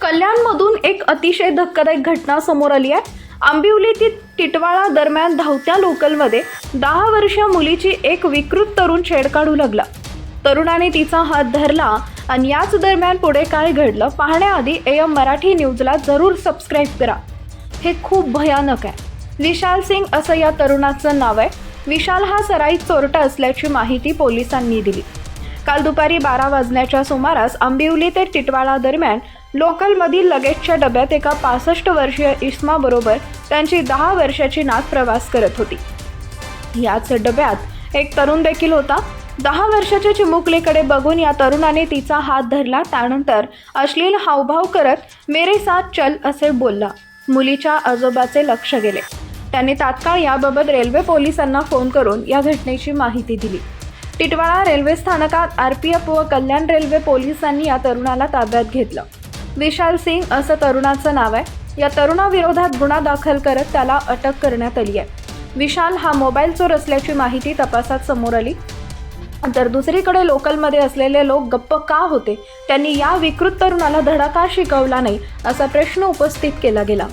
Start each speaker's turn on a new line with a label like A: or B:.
A: कल्याणमधून एक अतिशय धक्कादायक घटना समोर आली आहे. आंबिवली ती टिटवाळा दरम्यान धावत्या लोकलमध्ये दहा वर्ष मुलीची एक विकृत तरुण छेड काढू लागला. तरुणाने तिचा हात धरला आणि याच दरम्यान पुढे काय घडलं पाहण्याआधी एम मराठी न्यूजला जरूर सबस्क्राईब करा. हे खूप भयानक आहे. विशाल सिंग असं या तरुणाचं नाव आहे. विशाल हा सराई चोरटा असल्याची माहिती पोलिसांनी दिली. काल दुपारी बारा वाजण्याच्या सुमारास आंबिवली ते टिटवाळा दरम्यान लोकलमधील लगेजच्या डब्यात एका पासष्ट वर्षीय इस्माबरोबर त्यांची दहा वर्षाची नात प्रवास करत होती. याच डब्यात एक तरुण देखील होता. दहा वर्षाच्या चिमुकलीकडे बघून या तरुणाने तिचा हात धरला. त्यानंतर अश्लील हावभाव करत मेरे साथ चल असे बोलला. मुलीच्या आजोबाचे लक्ष गेले. त्यांनी तात्काळ याबाबत रेल्वे पोलिसांना फोन करून या घटनेची माहिती दिली. टिटवाळा रेल्वे स्थानकात आर पी एफ व कल्याण रेल्वे पोलिसांनी या तरुणाला ताब्यात घेतलं. विशाल सिंग असं तरुणाचं नाव आहे. या तरुणाविरोधात गुन्हा दाखल करत त्याला अटक करण्यात आली आहे. विशाल हा मोबाईल चोर असल्याची माहिती तपासात समोर आली. तर दुसरीकडे लोकलमध्ये असलेले लोक गप्प का होते? त्यांनी या विकृत तरुणाला धडा का शिकवला नाही असा प्रश्न उपस्थित केला गेला.